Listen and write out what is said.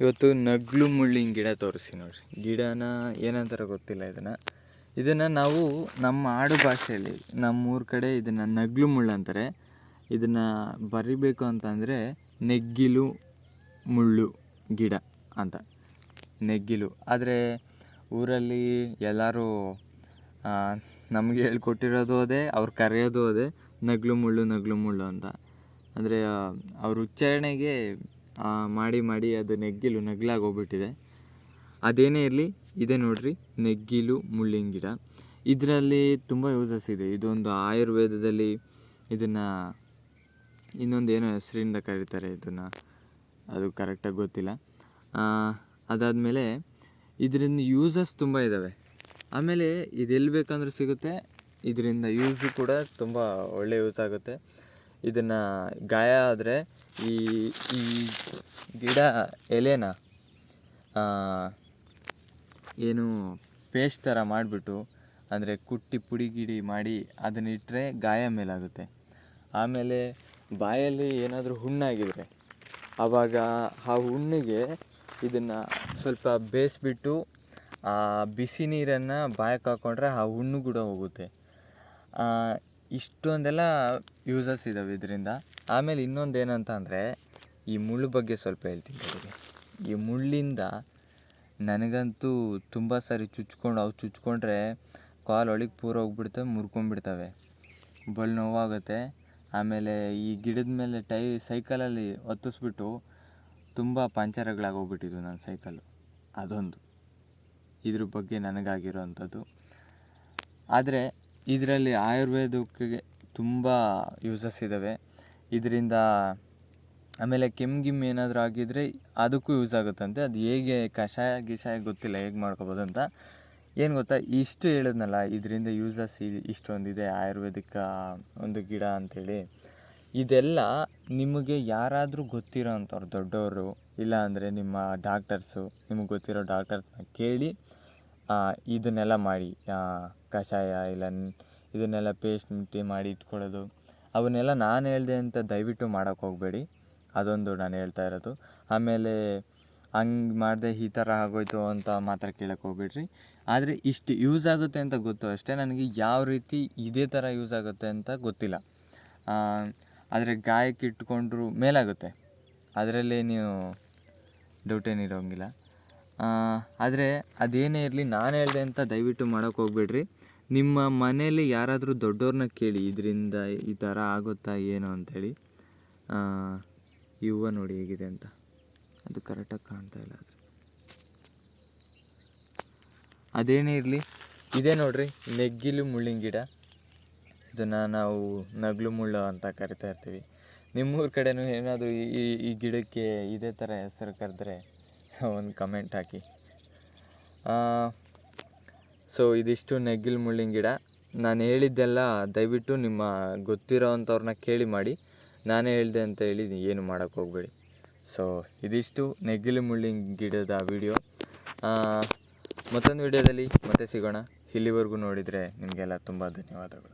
ಇವತ್ತು ನಗ್ಲು ಮುಳ್ಳಿನ ಗಿಡ ತೋರಿಸಿ ನೋಡ್ರಿ. ಗಿಡನ ಏನಂತಾರ ಗೊತ್ತಿಲ್ಲ ಇದನ್ನು. ಇದನ್ನು ನಾವು ನಮ್ಮ ಆಡು ಭಾಷೆಯಲ್ಲಿ ನಮ್ಮೂರ ಕಡೆ ಇದನ್ನು ನಗ್ಲು ಮುಳ್ಳು ಅಂತಾರೆ. ಇದನ್ನು ಬರಿಬೇಕು ಅಂತಂದರೆ ನೆಗ್ಗಿಲು ಮುಳ್ಳು ಗಿಡ ಅಂತ. ನೆಗ್ಗಿಲು. ಆದರೆ ಊರಲ್ಲಿ ಎಲ್ಲರೂ ನಮಗೆ ಹೇಳ್ಕೊಟ್ಟಿರೋದು ಅದೇ, ಅವ್ರು ಕರೆಯೋದು ಅದೇ, ನಗ್ಲು ಮುಳ್ಳು ನಗ್ಲು ಮುಳ್ಳು ಅಂತ. ಅಂದರೆ ಅವ್ರ ಉಚ್ಚಾರಣೆಗೆ ಮಾಡಿ ಮಾಡಿ ಅದು ನೆಗ್ಗಿಲು ನಗ್ಲಾಗಿ ಹೋಗ್ಬಿಟ್ಟಿದೆ. ಅದೇನೇ ಇರಲಿ, ಇದೆ ನೋಡಿರಿ, ನೆಗ್ಗಿಲು ಮುಳ್ಳಿನ ಗಿಡ. ಇದರಲ್ಲಿ ತುಂಬ ಯೂಸಸ್ ಇದೆ. ಇದೊಂದು ಆಯುರ್ವೇದದಲ್ಲಿ ಇದನ್ನು ಇನ್ನೊಂದು ಏನೋ ಹೆಸರಿಂದ ಕರೀತಾರೆ ಇದನ್ನು. ಅದು ಕರೆಕ್ಟಾಗಿ ಗೊತ್ತಿಲ್ಲ. ಅದಾದಮೇಲೆ ಇದರಿಂದ ಯೂಸಸ್ ತುಂಬ ಇದ್ದಾವೆ ಆಮೇಲೆ ಇದೆಲ್ಲಿ ಬೇಕಂದ್ರೂ ಸಿಗುತ್ತೆ. ಇದರಿಂದ ಯೂಸು ಕೂಡ ತುಂಬ ಒಳ್ಳೆ ಯೂಸ್ ಆಗುತ್ತೆ. ಇದನ್ನು ಗಾಯ ಆದರೆ ಈ ಈ ಗಿಡ ಎಲೆನ ಏನು ಪೇಸ್ಟ್ ಥರ ಮಾಡಿಬಿಟ್ಟು, ಅಂದರೆ ಕುಟ್ಟಿ ಪುಡಿ ಗಿಡಿ ಮಾಡಿ ಅದನ್ನಿಟ್ಟರೆ ಗಾಯ ಮೇಲಾಗುತ್ತೆ. ಆಮೇಲೆ ಬಾಯಲ್ಲಿ ಏನಾದರೂ ಹುಣ್ಣಾಗಿದ್ರೆ ಆವಾಗ ಆ ಹುಣ್ಣಿಗೆ ಇದನ್ನು ಸ್ವಲ್ಪ ಬೇಯಿಸ್ಬಿಟ್ಟು ಆ ಬಿಸಿ ನೀರನ್ನು ಬಾಯಕ್ಕೆ ಹಾಕ್ಕೊಂಡ್ರೆ ಆ ಹುಣ್ಣು ಕೂಡ ಹೋಗುತ್ತೆ. ಇಷ್ಟೊಂದೆಲ್ಲ ಯೂಸಸ್ ಇದ್ದಾವೆ ಇದರಿಂದ. ಆಮೇಲೆ ಇನ್ನೊಂದು ಏನಂತ ಅಂದರೆ, ಈ ಮುಳ್ಳು ಬಗ್ಗೆ ಸ್ವಲ್ಪ ಹೇಳ್ತೀನಿ ನಿಮಗೆ ಈ ಮುಳ್ಳಿಂದ ನನಗಂತೂ ತುಂಬ ಸಾರಿ ಚುಚ್ಕೊಂಡು, ಅವು ಚುಚ್ಕೊಂಡ್ರೆ ಕಾಲು ಒಳಗೆ ಪೂರ ಹೋಗ್ಬಿಡ್ತವೆ, ಮುರ್ಕೊಂಡ್ಬಿಡ್ತವೆ. ಬಲ್ ನೋವಾಗುತ್ತೆ. ಆಮೇಲೆ ಈ ಗಿಡದ ಮೇಲೆ ಟೈ ಸೈಕಲಲ್ಲಿ ಒತ್ತಿಸ್ಬಿಟ್ಟು ತುಂಬ ಪಂಚರ್ಗಳಾಗೋಗ್ಬಿಟ್ಟಿದ್ವು ನನ್ನ ಸೈಕಲ್ ಅದೊಂದು. ಇದ್ರ ಬಗ್ಗೆ ನನಗಾಗಿರೋ ಅಂಥದ್ದು ಆದರೆ ಇದರಲ್ಲಿ ಆಯುರ್ವೇದಕ್ಕೆ ತುಂಬ ಯೂಸಸ್ ಇದ್ದಾವೆ ಇದರಿಂದ ಆಮೇಲೆ ಕೆಮ್ಮು ಗಿಮ್ಮು ಏನಾದರೂ ಆಗಿದ್ದರೆ ಅದಕ್ಕೂ ಯೂಸ್ ಆಗುತ್ತಂತೆ. ಅದು ಹೇಗೆ ಕಷಾಯ ಗಿಷಾಯ ಗೊತ್ತಿಲ್ಲ, ಹೇಗೆ ಮಾಡ್ಕೊಬೋದು ಅಂತ. ಏನು ಗೊತ್ತಾ, ಇಷ್ಟು ಹೇಳಿದ್ನಲ್ಲ, ಇದರಿಂದ ಯೂಸಸ್ ಇಷ್ಟೊಂದಿದೆ ಆಯುರ್ವೇದಿಕ ಒಂದು ಗಿಡ ಅಂಥೇಳಿ ಇದೆಲ್ಲ ನಿಮಗೆ ಯಾರಾದರೂ ಗೊತ್ತಿರೋ ಅಂಥವ್ರು, ದೊಡ್ಡವರು, ಇಲ್ಲ ಅಂದರೆ ನಿಮ್ಮ ಡಾಕ್ಟರ್ಸು ನಿಮಗೆ ಗೊತ್ತಿರೋ ಡಾಕ್ಟರ್ಸ್ನ ಕೇಳಿ ಇದನ್ನೆಲ್ಲ ಮಾಡಿ ಕಷಾಯ ಇಲ್ಲ ಇದನ್ನೆಲ್ಲ ಪೇಸ್ಟ್ ಮುಟ್ಟಿ ಮಾಡಿ ಇಟ್ಕೊಳ್ಳೋದು. ಅವನ್ನೆಲ್ಲ ನಾನು ಹೇಳಿದೆ ಅಂತ ದಯವಿಟ್ಟು ಮಾಡೋಕೆ ಹೋಗಬೇಡಿ. ಅದೊಂದು ನಾನು ಹೇಳ್ತಾ ಇರೋದು. ಆಮೇಲೆ ಹಂಗೆ ಮಾಡಿದೆ ಈ ಥರ ಆಗೋಯ್ತು ಅಂತ ಮಾತ್ರ ಕೇಳಕ್ಕೆ ಹೋಗ್ಬೇಡ್ರಿ. ಆದರೆ ಇಷ್ಟು ಯೂಸ್ ಆಗುತ್ತೆ ಅಂತ ಗೊತ್ತು ಅಷ್ಟೇ. ನನಗೆ ಯಾವ ರೀತಿ ಇದೇ ಥರ ಯೂಸ್ ಆಗುತ್ತೆ ಅಂತ ಗೊತ್ತಿಲ್ಲ. ಆದರೆ ಗಾಯಕ್ಕೆ ಇಟ್ಕೊಂಡ್ರೂ ಮೇಲಾಗುತ್ತೆ. ಅದರಲ್ಲಿ ನೀವು ಡೌಟ್ ಏನಿರೋಂಗಿಲ್ಲ ಆದರೆ ಅದೇನೇ ಇರಲಿ, ನಾನು ಹೇಳಿದೆ ಅಂತ ದಯವಿಟ್ಟು ಮಾಡೋಕ್ಕೆ ಹೋಗ್ಬೇಡ್ರಿ. ನಿಮ್ಮ ಮನೆಯಲ್ಲಿ ಯಾರಾದರೂ ದೊಡ್ಡವ್ರನ್ನ ಕೇಳಿ, ಇದರಿಂದ ಈ ಥರ ಆಗುತ್ತಾ ಏನು ಅಂಥೇಳಿ ಈ ನೋಡಿ ಹೇಗಿದೆ ಅಂತ. ಅದು ಕರೆಕ್ಟಾಗಿ ಕಾಣ್ತಾ ಇಲ್ಲ ಅದು. ಅದೇನೇ ಇರಲಿ, ಇದೇ ನೋಡ್ರಿ, ನೆಗ್ಗಿಲು ಮುಳ್ಳಿನ ಗಿಡ. ಇದನ್ನು ನಾವು ನಗ್ಲು ಮುಳ್ಳು ಅಂತ ಕರಿತಾ ಇರ್ತೀವಿ. ನಿಮ್ಮೂರ ಕಡೆಯೂ ಏನಾದರೂ ಈ ಈ ಗಿಡಕ್ಕೆ ಇದೇ ಥರ ಹೆಸರು ಕರೆದ್ರೆ ಒಂದು ಕಮೆಂಟ್ ಹಾಕಿ. ಸೊ ಇದಿಷ್ಟು ನೆಗ್ಗಿಲ್ ಮುಳ್ಳಿನ ಗಿಡ. ನಾನು ಹೇಳಿದ್ದೆಲ್ಲ ದಯವಿಟ್ಟು ನಿಮ್ಮ ಗೊತ್ತಿರೋ ಕೇಳಿ ಮಾಡಿ. ನಾನೇ ಹೇಳಿದೆ ಅಂತ ಹೇಳಿ ಏನು ಮಾಡೋಕ್ಕೆ ಹೋಗಬೇಡಿ. ಸೊ ಇದಿಷ್ಟು ನೆಗ್ಗಿಲು ಮುಳ್ಳಿನ ಗಿಡದ ವಿಡಿಯೋ ಮತ್ತೊಂದು ವಿಡಿಯೋದಲ್ಲಿ ಮತ್ತೆ ಸಿಗೋಣ. ಇಲ್ಲಿವರೆಗೂ ನೋಡಿದರೆ ನಿಮಗೆಲ್ಲ ತುಂಬ ಧನ್ಯವಾದಗಳು.